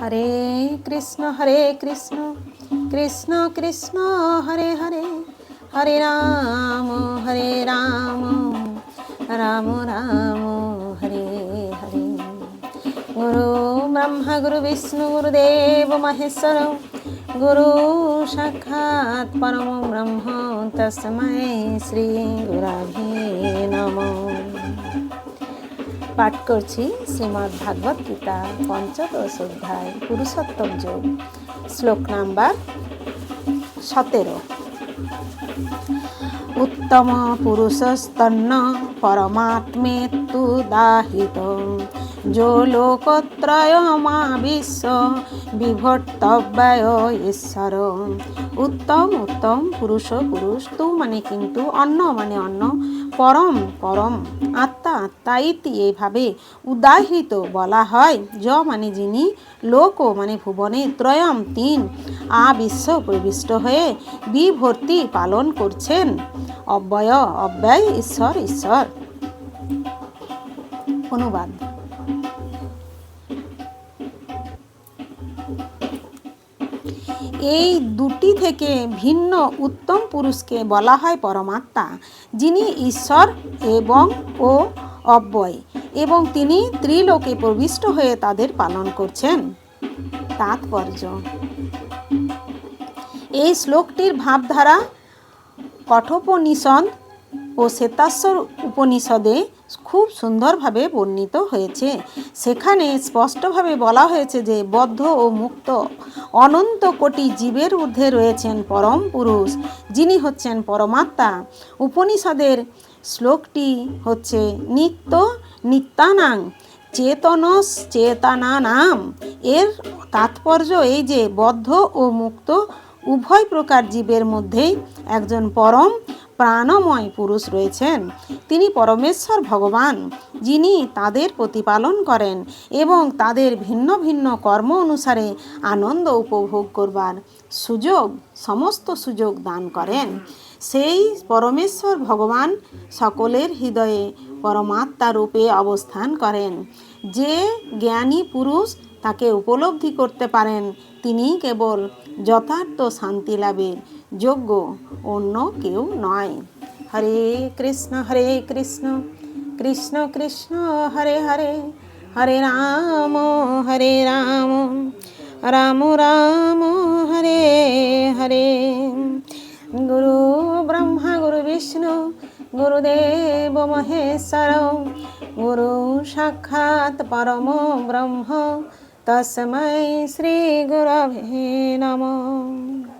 हरे कृष्ण हरे कृष्ण कृष्ण कृष्ण हरे हरे हरे राम हरे राम राम राम हरे हरे गुरु ब्रह्म गुरु विष्णु गुरुदेव महेश्वर गुरु साक्षात् परम ब्रह्म तस्मै श्री गुराभे नमः পাঠ করছি শ্রীমদ্ ভাগবত গীতা পঞ্চদশ অধ্যায় পুরুষোত্তম যোগ শ্লোক নাম্বার সতেরো। পরমাত্মেত্তু দাহিত যো লোকত্রয়মা বিশ্ব বিভর্তব্যয় ঈশ্বর উত্তম উত্তম পুরুষ পুরুষ তু মানে কিন্তু অন্য মানে অন্য পরম পরম আত্মা আত্মা ইতি এইভাবে উদাহৃত বলা হয়। য মানে যিনি, লোক মানে ভুবনে ত্রয়ম তিন। আ বিশ্ব প্রবিষ্ট হয়ে বিভর্তি পালন করছেন। অব্যয় অব্যয়, ঈশ্বর ঈশ্বর। অনুবাদ। এই দুটি থেকে ভিন্ন উত্তম পুরুষকে বলা হয় পরমাত্মা, যিনি ঈশ্বর এবং ও অব্যয়, এবং তিনি ত্রিলোকে প্রবিষ্ট হয়ে তাদের পালন করছেন। তাৎপর্য। এই শ্লোকটির ভাবধারা কঠোপনিষদ ও শ্বেতাশ্বর উপনিষদে খুব সুন্দরভাবে বর্ণিত হয়েছে। সেখানে স্পষ্টভাবে বলা হয়েছে যে বদ্ধ ও মুক্ত অনন্ত কোটি জীবের ঊর্ধ্বে রয়েছেন পরম পুরুষ, যিনি হচ্ছেন পরমাত্মা। উপনিষদের শ্লোকটি হচ্ছে, নিত্য নিত্যানাং চেতনস চেতনানাম এর তাৎপর্য এই যে বদ্ধ ও মুক্ত উভয় প্রকার জীবের মধ্যেই একজন পরম প্রাণময় পুরুষ রয়েছেন। তিনি পরমেশ্বর ভগবান, যিনি তাদের প্রতিপালন করেন এবং তাদের ভিন্ন ভিন্ন কর্ম অনুসারে আনন্দ উপভোগ করবার সুযোগ, সমস্ত সুযোগ দান করেন। সেই পরমেশ্বর ভগবান সকলের হৃদয়ে পরমাত্মা রূপে অবস্থান করেন। যে জ্ঞানী পুরুষ তাকে উপলব্ধি করতে পারেন, তিনি কেবল যথার্থ শান্তি লাভের যোগ্য, অন্য কেউ নয়। হরে কৃষ্ণ হরে কৃষ্ণ কৃষ্ণ কৃষ্ণ, হরে হরে হরে রাম হরে রাম রাম রাম, হরে হরে। গুরু ব্রহ্মা, গুরু বিষ্ণু গুরুদেব মহেশ্বর গুরু সাক্ষাৎ পরম ব্রহ্ম তসময় শ্রী গুরভে নমঃ